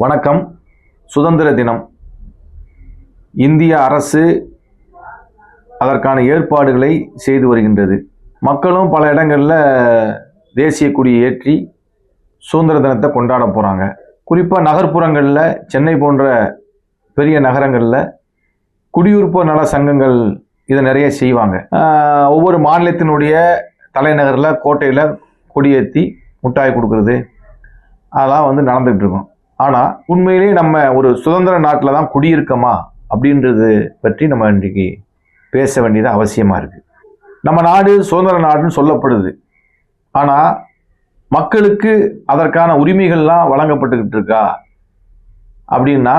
வணக்கம். சுதந்திர தினம். இந்திய அரசு அதற்கான ஏற்பாடுகளை செய்து வருகின்றது. மக்களும் பல இடங்களில் தேசிய கொடியை ஏற்றி சுதந்திர தினத்தை கொண்டாட போகிறாங்க குறிப்பாக நகர்ப்புறங்களில் சென்னை போன்ற பெரிய நகரங்களில் குடியுறுப்பு நல சங்கங்கள் இதை நிறைய செய்வாங்க. ஒவ்வொரு மாநிலத்தினுடைய தலைநகரில் கோட்டையில் கொடியேற்றி முட்டாய் கொடுக்குறது அதெல்லாம் வந்து நடந்துகிட்டு இருக்கும். ஆனால் உண்மையிலேயே நம்ம ஒரு சுதந்திர நாட்டில் தான் குடியிருக்கோமா அப்படின்றது பற்றி நம்ம இன்றைக்கி பேச வேண்டியது அவசியமாக இருக்குது நம்ம நாடு சுதந்திர நாடுன்னு சொல்லப்படுது. ஆனால் மக்களுக்கு அதற்கான உரிமைகள்லாம் வழங்கப்பட்டுக்கிட்டு இருக்கா? அப்படின்னா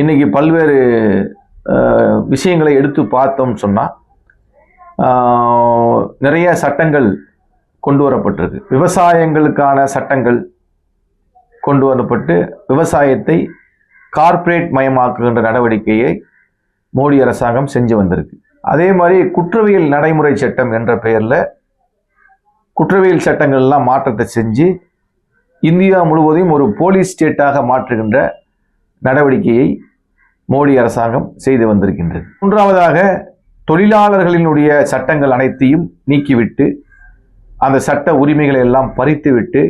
இன்றைக்கி பல்வேறு விஷயங்களை எடுத்து பார்த்தோம்னு சொன்னால் நிறைய சட்டங்கள் கொண்டு வரப்பட்டிருக்கு. விவசாயங்களுக்கான சட்டங்கள் கொண்டு வரப்பட்டு விவசாயத்தை கார்ப்பரேட் மயமாக்குகின்ற நடவடிக்கையை மோடி அரசாங்கம் செஞ்சு வந்திருக்கு. அதே மாதிரி குற்றவியல் நடைமுறை சட்டம் என்ற பெயரில் குற்றவியல் சட்டங்கள்லாம் மாற்றத்தை செஞ்சு இந்தியா முழுவதையும் ஒரு போலீஸ் ஸ்டேட்டாக மாற்றுகின்ற நடவடிக்கையை மோடி அரசாங்கம் செய்து வந்திருக்கின்றது. மூன்றாவதாக தொழிலாளர்களினுடைய சட்டங்கள் அனைத்தையும் நீக்கிவிட்டு அந்த சட்ட உரிமைகளை எல்லாம் பறித்துவிட்டு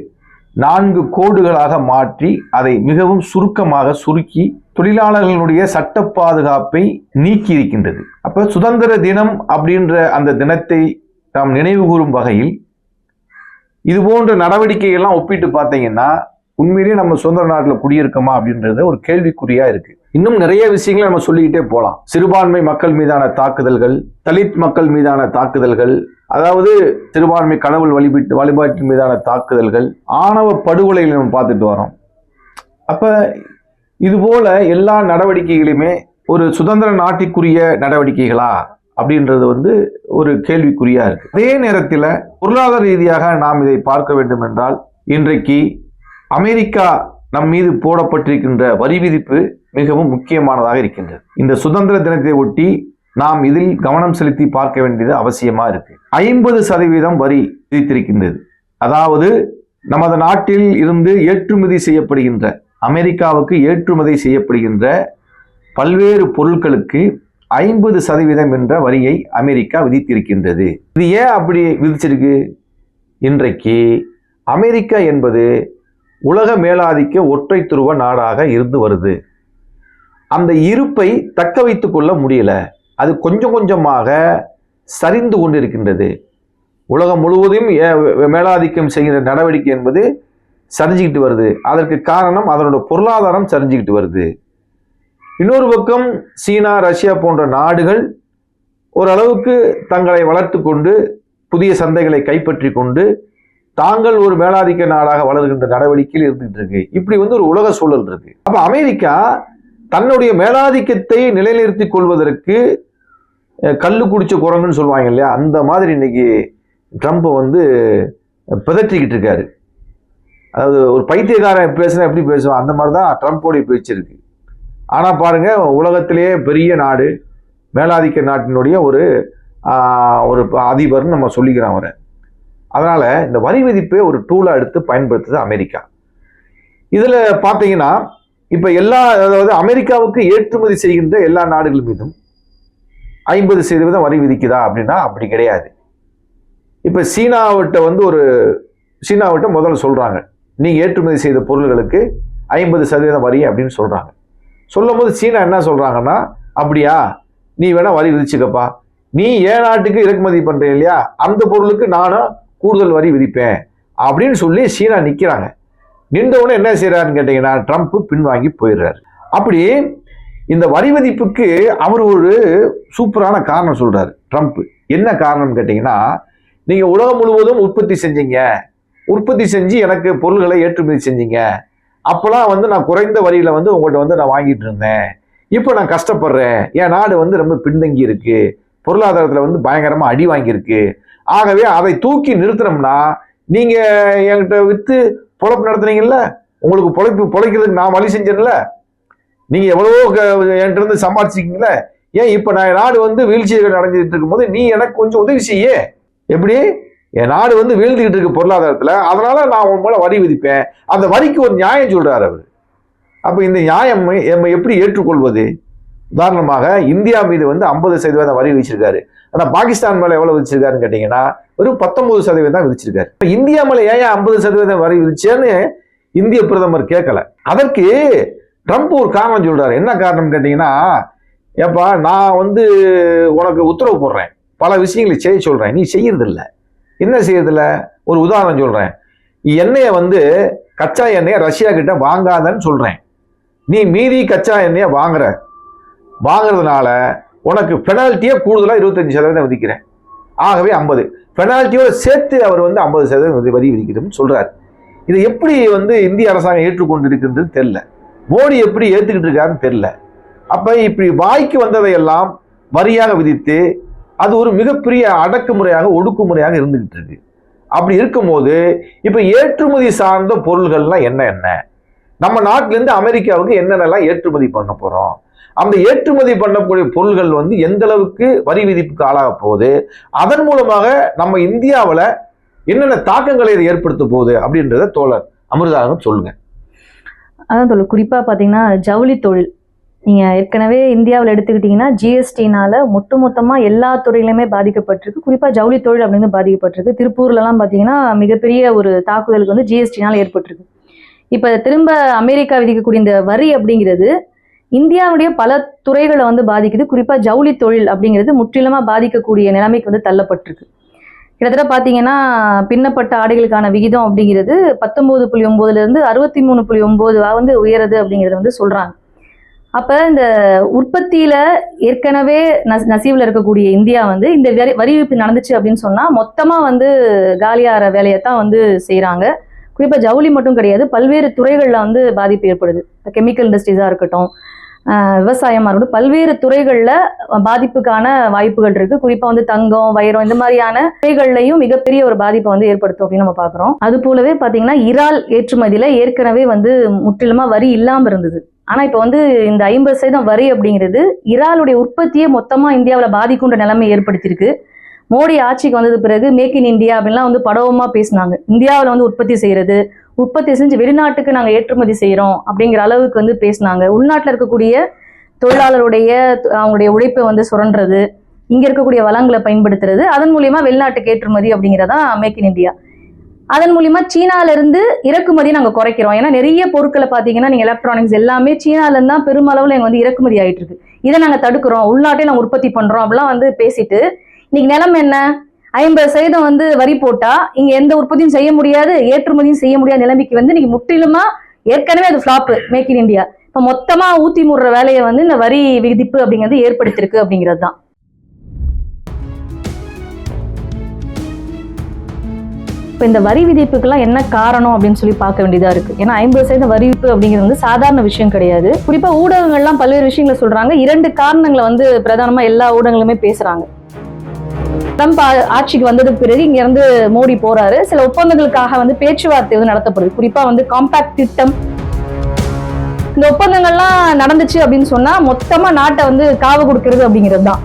நான்கு கோடுகளாக மாற்றி அதை மிகவும் சுருக்கமாக சுருக்கி தொழிலாளர்களுடைய சட்ட பாதுகாப்பை நீக்கி இருக்கின்றது அப்ப சுதந்திர தினம் அப்படின்ற அந்த தினத்தை நாம் நினைவு கூறும் வகையில் இது போன்ற நடவடிக்கைகள்லாம் ஒப்பிட்டு பார்த்தீங்கன்னா உண்மையிலேயே நம்ம சுதந்திர நாட்டில் குடியிருக்கோமா அப்படின்றத ஒரு கேள்விக்குறியா இருக்கு. இன்னும் நிறைய விஷயங்களை நம்ம சொல்லிக்கிட்டே போகலாம் சிறுபான்மை மக்கள் மீதான தாக்குதல்கள் தலித் மக்கள் மீதான தாக்குதல்கள் அதாவது சிறுபான்மை கடவுள் வழிபாட்டு வழிபாட்டின் மீதான தாக்குதல்கள் ஆணவ படுகொலைகளை நம்ம பார்த்துட்டு வரோம் அப்போ இதுபோல எல்லா நடவடிக்கைகளையுமே ஒரு சுதந்திர நாட்டிற்குரிய நடவடிக்கைகளா அப்படின்றது வந்து ஒரு கேள்விக்குறியா இருக்கு. அதே நேரத்தில் பொருளாதார ரீதியாக நாம் இதை பார்க்க வேண்டும் என்றால் இன்றைக்கு அமெரிக்கா நம் மீது போடப்பட்டிருக்கின்ற வரி விதிப்பு மிகவும் முக்கியமானதாக இருக்கின்றது. இந்த சுதந்திர தினத்தை ஒட்டி நாம் இதில் கவனம் செலுத்தி பார்க்க வேண்டியது அவசியமா இருக்கு. ஐம்பது சதவீதம் வரி விதித்திருக்கின்றது. அதாவது நமது நாட்டில் இருந்து ஏற்றுமதி செய்யப்படுகின்ற அமெரிக்காவுக்கு ஏற்றுமதி செய்யப்படுகின்ற பல்வேறு பொருட்களுக்கு ஐம்பது சதவீதம் என்ற வரியை அமெரிக்கா விதித்திருக்கின்றது. இது ஏன் அப்படி விதிச்சிருக்கு? இன்றைக்கு அமெரிக்கா என்பது உலக மேலாதிக்க ஒற்றை துருவ நாடாக இருந்து வருது. அந்த இருப்பை தக்க வைத்துக்கொள்ள கொள்ள முடியல. அது கொஞ்சம் கொஞ்சமாக சரிந்து கொண்டிருக்கின்றது. உலகம் முழுவதும் ஏ- மேலாதிக்கம் செய்கிற நடவடிக்கை என்பது சரிஞ்சுக்கிட்டு வருது. அதற்கு காரணம் அதனோட பொருளாதாரம் சரிஞ்சுக்கிட்டு வருது. இன்னொரு பக்கம் சீனா ரஷ்யா போன்ற நாடுகள் ஓரளவுக்கு தங்களை வளர்த்து கொண்டு புதிய சந்தைகளை கைப்பற்றி கொண்டு தாங்கள் ஒரு மேலாதிக்க நாடாக வளர்கின்ற நடவடிக்கையில் இருந்துகிட்டு இருக்கு. இப்படி வந்து ஒரு உலக சூழல் இருக்கு. அப்போ அமெரிக்கா தன்னுடைய மேலாதிக்கத்தை நிலைநிறுத்திக் கொள்வதற்கு கல் குடிச்ச குரங்குன்னு சொல்லுவாங்க இல்லையா? அந்த மாதிரி இன்னைக்கு ட்ரம்ப் வந்து பிதற்றிக்கிட்டு இருக்காரு. அதாவது ஒரு பைத்தியக்காரன் பேசுனா எப்படி பேசுவான்? அந்த மாதிரி தான் ட்ரம்ப்போடைய பேச்சு இருக்கு. ஆனால் பாருங்க உலகத்திலேயே பெரிய நாடு மேலாதிக்க நாட்டினுடைய ஒரு ஒரு அதிபர்னு நம்ம சொல்லிக்கிறோம் அவரை. அதனால் இந்த வரி விதிப்பை ஒரு டூலாக எடுத்து பயன்படுத்துது அமெரிக்கா. இதில் பார்த்தீங்கன்னா இப்போ எல்லா அதாவது அமெரிக்காவுக்கு ஏற்றுமதி செய்கின்ற எல்லா நாடுகள் மீதும் ஐம்பது சதவீதம் வரி விதிக்குதா அப்படின்னா அப்படி கிடையாது. இப்போ சீனாவிட்ட வந்து ஒரு சீனாவிட்ட முதல்ல சொல்கிறாங்க நீங்கள் ஏற்றுமதி செய்த பொருள்களுக்கு ஐம்பது சதவீதம் வரி அப்படின்னு சொல்கிறாங்க சொல்லும் போது சீனா என்ன சொல்கிறாங்கன்னா அப்படியா நீ வேணா வரி விதிச்சுக்கப்பா. நீ ஏன் நாட்டுக்கு இறக்குமதி பண்ற இல்லையா? அந்த பொருளுக்கு நானும் கூடுதல் வரி விதிப்பேன். அப்படின்னு சொல்லி சீனா நிற்கிறாங்க நின்றவுடனே என்ன செய்கிறாருன்னு கேட்டிங்கன்னா ட்ரம்ப் பின்வாங்கி போயிடுறாரு. அப்படி இந்த வரி விதிப்புக்கு அவர் ஒரு சூப்பரான காரணம் சொல்கிறார் ட்ரம்ப். என்ன காரணம்னு கேட்டிங்கன்னா நீங்கள் உலகம் முழுவதும் உற்பத்தி செஞ்சீங்க. உற்பத்தி செஞ்சு எனக்கு பொருள்களை ஏற்றுமதி செஞ்சீங்க. அப்போலாம் வந்து நான் குறைந்த வரியில் வந்து உங்கள்கிட்ட வந்து நான் வாங்கிட்டு இருந்தேன். இப்போ நான் கஷ்டப்படுறேன். என் நாடு வந்து ரொம்ப பின்தங்கி இருக்கு. பொருளாதாரத்தில் வந்து பயங்கரமாக அடி வாங்கியிருக்கு. ஆகவே அதை தூக்கி நிறுத்தினோம்னா நீங்கள் என்கிட்ட விற்று பொழப்பு நடத்துனீங்கல்ல? உங்களுக்கு பொழைப்பு பொழைக்கிறதுக்கு நான் வழி செஞ்சேன்ல? நீங்க எவ்வளவோ க- என்கிட்ட இருந்து சம்பாதிச்சிருக்கீங்கள ஏன் இப்ப நான் நாடு வந்து வீழ்ச்சிகள் அடைஞ்சிட்டு இருக்கும்போது நீ எனக்கு கொஞ்சம் உதவி செய்ய. எப்படி? என் நாடு வந்து வீழ்ந்துகிட்டு இருக்கு பொருளாதாரத்துல. அதனால நான் உன் மேல வரி விதிப்பேன். அந்த வரிக்கு ஒரு நியாயம் சொல்றாரு அவர். அப்போ இந்த நியாயம் நம்ம எப்படி ஏற்றுக்கொள்வது? உதாரணமாக இந்தியா மீது வந்து ஐம்பது சதவீதம் வரி விதிச்சிருக்காரு. ஆனால் பாகிஸ்தான் மேலே எவ்வளோ விதிச்சிருக்காருன்னு கேட்டிங்கன்னா வெறும் பத்தொம்பது சதவீதம் தான் விதிச்சிருக்காரு. இப்போ இந்தியா மேலே ஏன் ஐம்பது சதவீதம் வரி விதிச்சேன்னு இந்திய பிரதமர் கேட்கல. அதற்கு ட்ரம்ப் ஒரு காரணம் சொல்கிறாரு என்ன காரணம் கேட்டிங்கன்னா ஏப்பா நான் வந்து உனக்கு உத்தரவு போடுறேன். பல விஷயங்களை செய்ய சொல்கிறேன் நீ செய்யறதில்ல. என்ன செய்யறதில்ல? ஒரு உதாரணம் சொல்கிறேன் எண்ணெயை வந்து கச்சா எண்ணெயை ரஷ்யா கிட்ட வாங்காதன்னு சொல்கிறேன் நீ மீதி கச்சா எண்ணெயை வாங்குற. வாங்குறதுனால உனக்கு பெனால்ட்டியே கூடுதலாக இருபத்தஞ்சு சதவீதம் விதிக்கிறேன். ஆகவே ஐம்பது. பெனால்ட்டியோடு சேர்த்து அவர் வந்து ஐம்பது சதவீதம் வரி- விதிக்கிறோம்னு சொல்கிறார் இதை எப்படி வந்து இந்திய அரசாங்கம் ஏற்றுக்கொண்டு இருக்கின்றது மோடி எப்படி ஏற்றுக்கிட்டு இருக்காருன்னு தெரில அப்போ இப்படி வாய்க்கு வந்ததையெல்லாம் வரியாக விதித்து அது ஒரு மிகப்பெரிய அடக்குமுறையாக ஒடுக்குமுறையாக இருந்துகிட்டு இருக்கு. அப்படி இருக்கும்போது இப்போ ஏற்றுமதி சார்ந்த பொருள்கள்லாம் என்ன என்ன? நம்ம நாட்டிலேருந்து அமெரிக்காவுக்கு என்னென்னலாம் ஏற்றுமதி பண்ண போகிறோம் அந்த ஏற்றுமதி பண்ணக்கூடிய பொருள்கள் வந்து எந்த அளவுக்கு வரி விதிப்புக்கு ஆளாக போகுது? அதன் மூலமாக நம்ம இந்தியாவில் என்னென்ன தாக்கங்களை இது ஏற்படுத்த போகுது அப்படின்றத தோழர் அமிர்தாகம் சொல்லுங்க. அதான் தோழர் குறிப்பாக பார்த்தீங்கன்னா ஜவுளி தொழில். நீங்கள் ஏற்கனவே இந்தியாவில் எடுத்துக்கிட்டிங்கன்னா ஜிஎஸ்டினால மொத்த மொத்தமாக எல்லா துறையிலுமே பாதிக்கப்பட்டிருக்கு. குறிப்பாக ஜவுளி தொழில் அப்படின்னு பாதிக்கப்பட்டிருக்கு. திருப்பூர்லலாம் பார்த்தீங்கன்னா மிகப்பெரிய ஒரு தாக்குதலுக்கு வந்து ஜிஎஸ்டினால் ஏற்பட்டிருக்கு. இப்போ திரும்ப அமெரிக்கா விதிக்கக்கூடிய இந்த வரி அப்படிங்கிறது இந்தியாவுடைய பல துறைகளை வந்து பாதிக்குது. குறிப்பாக ஜவுளி தொழில் அப்படிங்கிறது முற்றிலுமாக பாதிக்கக்கூடிய நிலைமைக்கு வந்து தள்ளப்பட்டிருக்கு. கிட்டத்தட்ட பார்த்தீங்கன்னா பின்னப்பட்ட ஆடைகளுக்கான விகிதம் அப்படிங்கிறது பத்தொம்போது புள்ளி ஒம்போதுலேருந்து அறுபத்தி மூணு புள்ளி ஒம்போது வந்து உயருது அப்படிங்கிறத வந்து சொல்கிறாங்க அப்போ இந்த உற்பத்தியில் ஏற்கனவே நஸ் நசீவில் இருக்கக்கூடிய இந்தியா வந்து இந்த வரி வரி விதிப்பு நடந்துச்சு அப்படின்னு சொன்னால் மொத்தமாக வந்து காலியாகிற வேலையை தான் வந்து செய்கிறாங்க குறிப்பாக ஜவுளி மட்டும் கிடையாது பல்வேறு துறைகளில் வந்து பாதிப்பு ஏற்படுது. இப்போ கெமிக்கல் இண்டஸ்ட்ரீஸாக இருக்கட்டும் விவசாயமாக விவசாயமா இருக்கட்டும் பல்வேறு துறைகளில் பாதிப்புக்கான வாய்ப்புகள் இருக்கு. குறிப்பா வந்து தங்கம் வைரம் இந்த மாதிரியான துறைகள்லையும் மிகப்பெரிய ஒரு பாதிப்பை வந்து ஏற்படுத்தும் அப்படின்னு நம்ம பார்க்குறோம் அது போலவே பார்த்தீங்கன்னா இறால் ஏற்றுமதியில ஏற்கனவே வந்து முற்றிலுமா வரி இல்லாமல் இருந்தது. ஆனா இப்போ வந்து இந்த ஐம்பது சதவீதம் வரி அப்படிங்கிறது இறாலுடைய உற்பத்தியே மொத்தமா இந்தியாவில் பாதிக்குன்ற நிலைமை ஏற்படுத்தியிருக்கு. மோடி ஆட்சிக்கு வந்தது பிறகு மேக் இன் இந்தியா அப்படின்லாம் வந்து படவமா பேசினாங்க. இந்தியாவில் வந்து உற்பத்தி செய்யறது உற்பத்தி செஞ்சு வெளிநாட்டுக்கு நாங்கள் ஏற்றுமதி செய்கிறோம் அப்படிங்கிற அளவுக்கு வந்து பேசினாங்க. உள்நாட்டில் இருக்கக்கூடிய தொழிலாளருடைய அவங்களுடைய உழைப்பை வந்து சுரண்டுறது இங்கே இருக்கக்கூடிய வளங்களை பயன்படுத்துறது அதன் மூலியமா வெளிநாட்டுக்கு ஏற்றுமதி அப்படிங்கிறதா மேக் இன் இந்தியா அதன் மூலியமா சீனால இருந்து இறக்குமதி நாங்கள் குறைக்கிறோம். ஏன்னா நிறைய பொருட்களை பார்த்தீங்கன்னா நீங்கள் எலக்ட்ரானிக்ஸ் எல்லாமே சீனால தான் பெருமளவில் எங்க வந்து இறக்குமதி ஆயிட்டு இருக்கு இதை நாங்கள் தடுக்கிறோம். உள்நாட்டே நாங்கள் உற்பத்தி பண்றோம் அப்படிலாம் வந்து பேசிட்டு இன்னைக்கு நிலம் என்ன? ஐம்பது சதவீதம் வந்து வரி போட்டா இங்க எந்த உற்பத்தியும் செய்ய முடியாது ஏற்றுமதியும் செய்ய முடியாத நிலைமைக்கு வந்து நீங்க முற்றிலுமா ஏற்கனவே அது ஃபிளாப் மேக் இன் இந்தியா இப்போ மொத்தமா ஊத்தி முடுற வேலையை வந்து இந்த வரி விதிப்பு அப்படிங்கிறது ஏற்படுத்தியிருக்கு அப்படிங்கிறது தான் இப்போ இந்த வரி விதிப்புக்கெல்லாம் என்ன காரணம் அப்படின்னு சொல்லி பார்க்க வேண்டியதாக இருக்குது ஏன்னா ஐம்பது சதவீத வரி விதிப்பு அப்படிங்கிறது வந்து சாதாரண விஷயம் கிடையாது. குறிப்பாக ஊடகங்கள்லாம் பல்வேறு விஷயங்களை சொல்கிறாங்க இரண்டு காரணங்களை வந்து பிரதானமாக எல்லா ஊடகங்களுமே பேசுகிறாங்க ட்ரம்ப் ஆட்சிக்கு வந்ததுக்கு பிறகு இங்க இருந்து மோடி போறாரு. சில ஒப்பந்தங்களுக்காக வந்து பேச்சுவார்த்தை வந்து நடத்தப்படுது. குறிப்பா வந்து காம்பாக்ட் திட்டம். இந்த ஒப்பந்தங்கள்லாம் நடந்துச்சு அப்படின்னு சொன்னா மொத்தமா நாட்டை வந்து காவு கொடுக்கறது அப்படிங்கிறது தான்